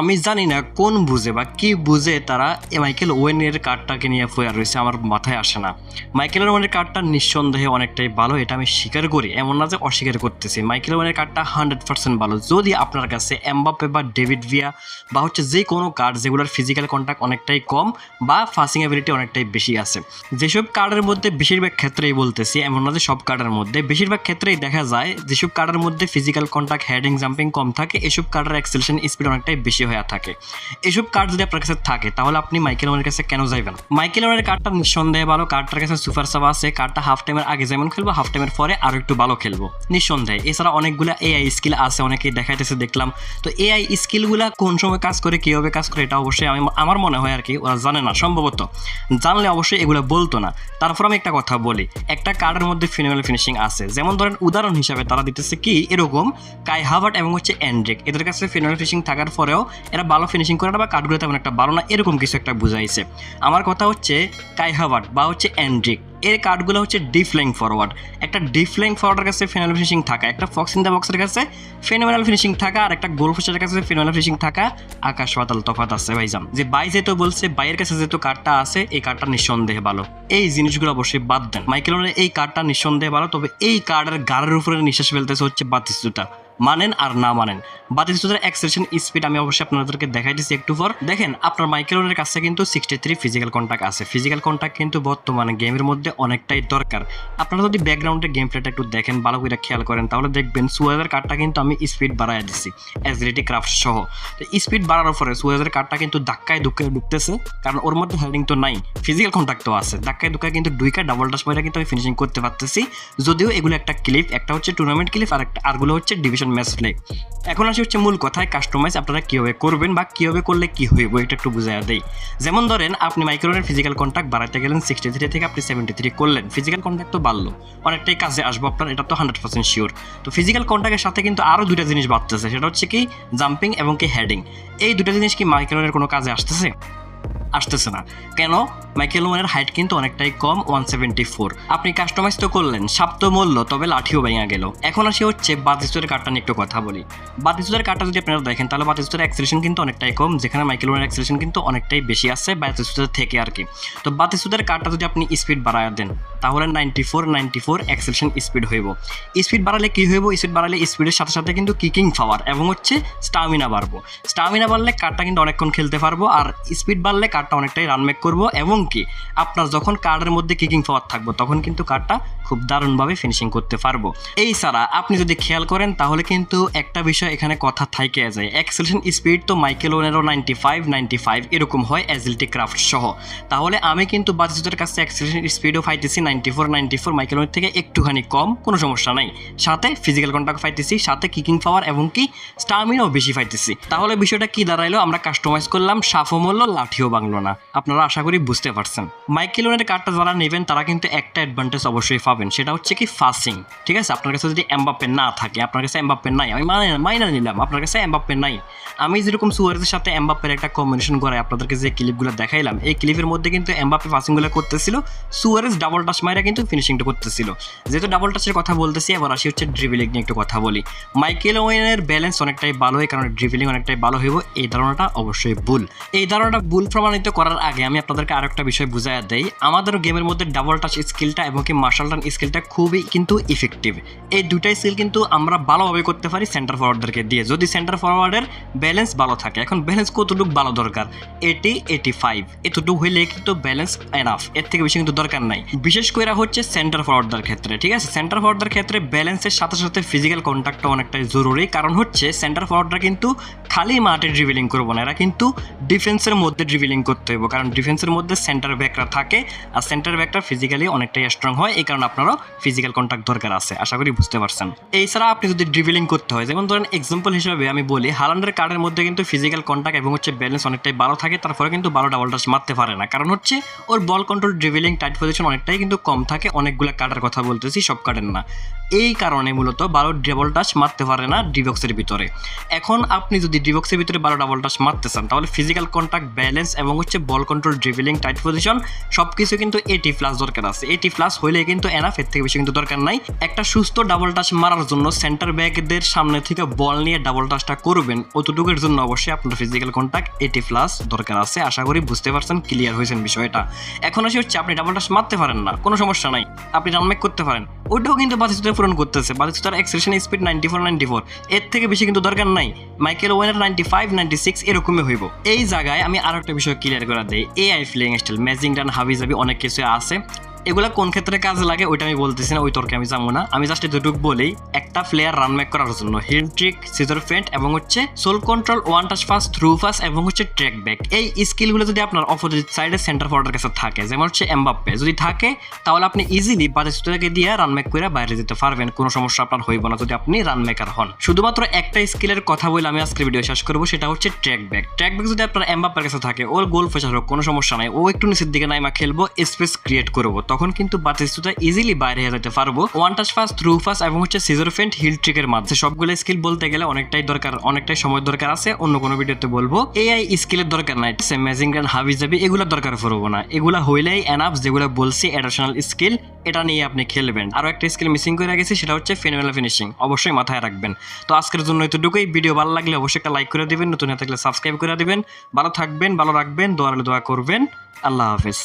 আমি জানি না কোন বুঝে বা কি বুঝে তারা মাইকেল ওয়েনের কার্ডটাকে নিয়ে ফোয়া রয়েছে, আমার মাথায় আসে না। মাইকেল ওয়েনের কার্ডটা নিঃসন্দেহে অনেকটাই ভালো, এটা আমি স্বীকার করি, এমন না যে অস্বীকার করতেছি। মাইকেল ওয়েনের কার্ডটা হান্ড্রেড পার্সেন্ট ভালো। যদি আপনার কাছে এমবাপে বা ডেভিড ভিয়া বা হচ্ছে যে কোনো কার্ড যেগুলোর ফিজিক্যাল কন্ট্যাক্ট অনেকটাই কম বা ফাসিং অ্যাবিলিটি অনেকটাই বেশি আছে, যেসব কার্ডের মধ্যে বেশিরভাগ ক্ষেত্রেই বলতেছি, এমন না যে সব কার্ডের মধ্যে, বেশিরভাগ ক্ষেত্রেই দেখা যায় যেসব কার্ডের মধ্যে ফিজিক্যাল কন্ট্যাক্ট হেডিং জাম্পিং কম থাকে, এসব কার্ডের অ্যাক্সেলেশন স্পিড অনেকটাই বেশি হয়ে থাকে। এসব কার্ড যদি আপনার কাছে থাকে, তাহলে আপনি মাইকেল কাছে কেন মাইকেল কার্ডটা নিঃসন্দেহে ভালো। কার্ডটার কাছে সুপার আছে। কার্ডটা হাফ টাইমের আগে যেমন খেলব হাফ টাইমের পরে আরও একটু ভালো খেলব। নিঃসন্দেহে। এছাড়া অনেকগুলো এআই স্কিল আছে, অনেকেই দেখাইতেছে, দেখলাম। তো এআই কোন সময় কাজ করে কীভাবে কাজ করে, এটা অবশ্যই আমি, আমার মনে হয় আর কি, ওরা জানে না, সম্ভবত। জানলে অবশ্যই এগুলো বলতো না। তারপর আমি একটা কথা বলি। একটা কার্ডের মধ্যে ফিনোমেল ফিনিশিং আছে। যেমন ধরেন, উদাহরণ হিসাবে তারা দিতেছে কি, এরকম কাই হাভার্ট এবং হচ্ছে অ্যান্ড্রিক এদের কাছে ফিনোমেল ফিনিশিং থাকার পরেও এরা ভালো ফিনিশিং করে না বা কার্ডগুলো তেমন একটা ভালো না, এরকম কিছু একটা বুঝাইছে। আমার কথা হচ্ছে কাই হাভার্ট বা হচ্ছে অ্যান্ড্রিক এর কার্ডগুলো হচ্ছে ডিফ্লাইং ফরওয়ার্ড একটা ডিফ্লাইং ফরওয়ার্ডের কাছে ফিনোমেল ফিনিশিং থাকা, একটা ফক্স ইন দ্য বক্সের কাছে ফিনোমেনাল ফিনিশিং থাকা, আর একটা গোল ফিশের কাছে ফিনোমেনাল ফিনিশিং থাকা আকাশ পাতাল তফাত আছে ভাইজান। যে বাই যেহেতু বলছে, বাইয়ের কাছে যেহেতু কার্ডটা আছে, এই কার্ডটা নিঃসন্দেহে ভালো। এই জিনিসগুলো অবশ্যই বাদ দেন। মাইকেলনের এই কার্ডটা নিঃসন্দেহে ভালো, তবে এই কার্ডের গাড়ের উপরে নিঃশ্বাস ফেলতেছে হচ্ছে বাতিস্তুতা। মানেন আর না মানেন। বাতিস্তুতার অ্যাক্সেশন স্পিড আমি অবশ্যই আপনাদেরকে দেখাই দিচ্ছি একটু পর। দেখেন, আপনার মাইকেলনের কাছে কিন্তু সিক্সটি থ্রি ফিজিক্যাল কন্ট্যাক্ট আছে। ফিজিক্যাল কন্ট্যাক্ট কিন্তু বর্তমানে গেমের মধ্যে অনেকটাই দরকার। আপনারা যদি ব্যাকগ্রাউন্ডে গেম প্লেটা একটু দেখেন, ভালো করে খেয়াল করেন, তাহলে দেখবেন সুয়েজের কার্ডটা কিন্তু আমি স্পিড বাড়াই দিচ্ছি অ্যাজিলিটি ক্রাফট সহ। তো স্পিড বাড়ানোর পরে সুয়েজের কার্ডটা কিন্তু ধাক্কায় দুঃখায় ঢুকতেছে, কারণ ওর মধ্যে হেডিং তো নাই ফিজিক্যাল কন্ট্যাক্ট তো আছে। ধাক্কায় দুঃখায় কিন্তু দুইকা ডাবল টাচ পয়টা কিন্তু আমি ফিনিশিং করতে পারতেছি। যদিও এগুলো একটা ক্লিপ একটা হচ্ছে টুর্নামেন্ট ক্লিপ আর একটা আরগুলো হচ্ছে ডিভিশন ম্যাচ প্লে এখন আসি হচ্ছে মূল কথায় কাস্টমাইজ আপনারা কীভাবে করবেন বা কীভাবে করলে কী হইব এটা একটু বুঝাই দেই। যেমন ধরেন, আপনি মাইক্রোনের ফিজিক্যাল কন্ট্যাক্ট বাড়াতে গেলেন সিক্সটি থ্রি থেকে আপনি সেভেন্টি থ্রি করলেন। ফিজিক্যাল কন্ট্যাক্ট তো বাড়লো। অনেকটাই কাজে আসব আপনার, এটা তো হান্ড্রেড পার্সেন্ট শিওর তো ফিজিক্যাল কন্ট্যাক্টের সাথে কিন্তু আরও দুটা জিনিস বাড়তেছে, সেটা হচ্ছে কি জাম্পিং এবং কি হেডিং এই দুটা জিনিস কি মাইক্রোনের কোনো কাজে আসতেছে? আসতেছে না। কেন? মাইকেল ওয়ানের হাইট কিন্তু অনেকটাই কম ওয়ান সেভেন্টি ফোর আপনি কাস্টমাইজ তো করলেন সাপ্ত মূল্য তবে লাঠিও ভেঙে গেল। এখন আসি হচ্ছে বাতিস্তুরের কার্ডটা নিয়ে একটু কথা বলি। বাতিস্তুরের কার্ডটা যদি আপনারা দেখেন, তাহলে বাতিস্তুরের অ্যাক্সিলেশন কিন্তু অনেকটাই কম, যেখানে মাইকেল ওয়ানের অ্যাক্সিলেশন কিন্তু অনেকটাই বেশি আছে বাতিস্তুরের থেকে আর কি। তো বাতিস্তুরের কার্ডটা যদি আপনি স্পিড বাড়ায় দেন, তাহলে ninety four ninety four acceleration speed হইব। স্পিড বাড়ালে কী হইব? স্পিড বাড়ালে স্পিডের সাথে সাথে কিন্তু কিকিং পাওয়ার এবং হচ্ছে স্টামিনা বাড়বো। স্টামিনা বাড়লে কাটটা কিন্তু অনেকক্ষণ খেলতে পারব, আর স্পিড বাড়লে কার্ডটা অনেকটাই রান মেক করব এবং কি আপনার যখন কার্ডের মধ্যে কিকিং পাওয়ার থাকব, তখন কিন্তু কার্ডটা খুব দারুণভাবে ফিনিশিং করতে পারব। এই ছাড়া আপনি যদি খেয়াল করেন, তাহলে কিন্তু একটা বিষয় এখানে কথা থাইকে যায়। অ্যাক্সেলেশন স্পিড তো মাইকেল ওনেরও নাইনটি ফাইভ নাইনটি ফাইভ এরকম হয় অ্যাজিলিটি ক্রাফট সহ। তাহলে আমি কিন্তু বাজিজুদের কাছে অ্যাক্সেলেশন স্পিডও ফাইতেছি ninety four ninety four Michael ওনের থেকে একটুখানি কম, কোনো সমস্যা নাই। সাথে ফিজিক্যাল কন্ট্যাক্ট ফাইতেছি সাথে কিকিং পাওয়ার এবং কি স্টামিনাও বেশি ফাইতেছি তাহলে বিষয়টা কি দাঁড়াইলো, আমরা কাস্টমাইজ করলাম সাফমূল্য লাঠিও বাংলো। না। আপনারা আশা করি বুঝতে পারছেন। মাইকেলনের কার্ডটা যারা নেবেন, তারা কিন্তু একটা অ্যাডভান্টেজ অবশ্যই পাবেন। সেটা হচ্ছে কি ফাসিং ঠিক আছে? আপনার কাছে যদি এমবাপ্পে না থাকে, আপনার কাছে এমবাপ্পে নাই, আমি মানে মাইনা নিলাম, আপনার কাছে এমবাপ্পে নাই। আমি যেরকম সুয়ারেজের সাথে এমবাপ্পের একটা কম্বিনেশন করে আপনাদেরকে যে ক্লিপগুলো দেখাইলাম, এই ক্লিপের মধ্যে কিন্তু এমবাপ্পে পাসিংগুলো করতেছিল। সুয়ারেজ ডাবল টাচ মাইরা কিন্তু ফিনিশিংটা করতেছিল। যেহেতু ডাবল টাচের কথা বলতেছি, এবার আসি হচ্ছে ড্রিভিলিং নিয়ে একটু কথা বলি। মাইকেল ওয়েনের ব্যালেন্স অনেকটাই ভালো হয়, কারণ ড্রিভিলিং অনেকটাই ভালো হইব, এই ধারণাটা অবশ্যই ভুল। এই ধারণাটা ভুল প্রমাণিত করার আগে আমি আপনাদেরকে আরও একটা বিষয় বুঝাই দেই। আমাদের গেমের মধ্যে ডাবল টাচ স্কিলটা এবং কি মার্শাল টান স্কিলটা খুবই কিন্তু ইফেক্টিভ এই দুটাই স্কিল কিন্তু আমরা ভালোভাবে করতে পারি সেন্টার ফরওয়ার্ডারকে দিয়ে। যদি সেন্টার ফরওয়ার্ডের ব্যালেন্স ভালো থাকে, এখন ব্যালেন্স কতটুকু ভালো দরকার? এইটি এইটি ফাইভ এতটুকু হইলে কিন্তু ব্যালেন্স এনাফ এর থেকে বেশি কিন্তু দরকার নাই। বিশেষ করে হচ্ছে সেন্টার ফরওয়ার্ডার ক্ষেত্রে, ঠিক আছে? সেন্টার ফরওয়ার্ডার ক্ষেত্রে ব্যালেন্সের সাথে সাথে ফিজিক্যাল কন্ট্যাক্টটা অনেকটাই জরুরি। কারণ হচ্ছে সেন্টার ফরওয়ার্ডার কিন্তু খালি মাঠে ড্রিভিলিং করব না। এরা কিন্তু ডিফেন্সের মধ্যে ড্রিভিলিং করতে হবে কারণ ডিফেন্সের মধ্যে সেন্টার ব্যাকরা থাকে, আর সেন্টার ব্যাকটা ফিজিক্যালি অনেকটাই স্ট্রং হয়। এই কারণে আপনারও ফিজিক্যাল কন্ট্যাক্ট দরকার আছে, আশা করি বুঝতে পারছেন। এছাড়া আপনি যদি ড্রিভিলিং করতে হয়, যেমন ধরেন এক্সাম্পল হিসেবে আমি বলি, হালান্ডের কার্ডের মধ্যে কিন্তু ফিজিক্যাল কন্ট্যাক্ট এবং হচ্ছে ব্যালেন্স অনেকটাই ভালো থাকে, তারপরে কিন্তু ভালো ডাবল টাচ মারতে পারে না। কারণ হচ্ছে ওর ball control dribbling tight position অনেকটাই কিন্তু কম থাকে, অনেকগুলো কার্ডের কথা বলতেছি, সব কার্ডের না। এই কারণে মূলত বারো ডাবল টাচ মারতে পারে না ডিবক্সের ভিতরে। এখন আপনি যদি ডিবক্সের ভিতরে বারো ডাবল টাচ মারতে চান, তাহলে ফিজিক্যাল কন্ট্যাক্ট ব্যালেন্স এবং হচ্ছে ball control dribbling tight position সব কিছু কিন্তু এটি প্লাস দরকার আছে। এটি প্লাস হইলে কিন্তু এনাফ এর থেকে বেশি কিন্তু দরকার নাই। একটা সুস্থ ডাবল টাচ মারার জন্য সেন্টার ব্যাকদের সামনে থেকে বল নিয়ে ডাবল টাচটা করবেন, অতটুকুর জন্য অবশ্যই আপনার ফিজিক্যাল কন্ট্যাক্ট এটি প্লাস দরকার আছে। আশা করি বুঝতে পারছেন ক্লিয়ার হয়েছেন বিষয়টা। এখন আসি হচ্ছে, আপনি ডাবল টাচ মারতে পারেন না, কোনো সমস্যা নাই। আপনি রানমেক করতে পারেন। ওইটাও কিন্তু বাতিস্তুতে পূরণ করতেছে। বাতিস্তুতার expression speed ninety four ninety four এর থেকে বেশি কিন্তু দরকার নাই। মাইকেল ওয়েনের নাইনটি ফাইভ নাইনটি সিক্স এরকমই হইব। এই জায়গায় আমি আরও একটা বিষয় ক্লিয়ার করে দেয় এআই ফ্লিং স্টাইল ম্যাজিং রান হাবি জাবি অনেক কিছু আছে। এগুলা কোন ক্ষেত্রে কাজে লাগে, ওইটা আমি বলতেছি না, ওই তর্কে আমি যাব না। আমি জাস্ট এতটুকু বলেই একটা প্লেয়ার রান মেক করার জন্য হিল ট্রিক সিজার ফেন্ট এবং হচ্ছে sole control one touch pass through pass এবং হচ্ছে ট্র্যাক ব্যাক এই স্কিলগুলো যদি আপনার অপোজিট সাইডে সেন্টার ফরওয়ার্ডের কাছে থাকে, যেমন হচ্ছে এমবাপ্পে যদি থাকে, তাহলে আপনি ইজিলি বাজে বাদেশটাকে দিয়ে রান মেক করে বাইরে যেতে পারবেন, কোনো সমস্যা আপনার হইব না যদি আপনি রান মেকার হন। শুধুমাত্র একটা স্কিলের কথা বলে আমি আজকে ভিডিও শেষ করব, সেটা হচ্ছে ট্র্যাক ব্যাক ট্র্যাক ব্যাক যদি আপনার এমবাপ্পের কাছে থাকে ওর গোল ফেসার হোক, কোনো সমস্যা নাই, ও একটু নিচের দিকে নাইমা খেলব স্পেস ক্রিয়েট করব তখন কিন্তু বাতিস্তুটা ইজিলি বাইরে হয়ে যেতে পারব। One touch pass through pass এবং হচ্ছে সিজার ফেন্ট হিল ট্রিকের মাধ্যমে। সবগুলো স্কিল বলতে গেলে অনেকটাই দরকার, অনেকটাই সময় দরকার আছে, অন্য কোনো ভিডিওতে বলব। এআই স্কিলের দরকার নাই, সে ম্যাজিং গান হাবি জাবি এগুলোর দরকার পড়ব না। এগুলা হইলেই এনাফ যেগুলো বলছি অ্যাডিশনাল স্কিল এটা নিয়ে আপনি খেলবেন। আরও একটা স্কিল মিসিং করে গেছি, সেটা হচ্ছে ফেনুয়েলা ফিনিশিং অবশ্যই মাথায় রাখবেন। তো আজকের জন্য এতটুকুই। ভিডিও ভালো লাগলে অবশ্যই একটা লাইক করে দিবেন, নতুন থাকলে সাবস্ক্রাইব করে দেবেন। ভালো থাকবেন, ভালো রাখবেন দোয়া দোয়া করবেন। আল্লাহ হাফেজ।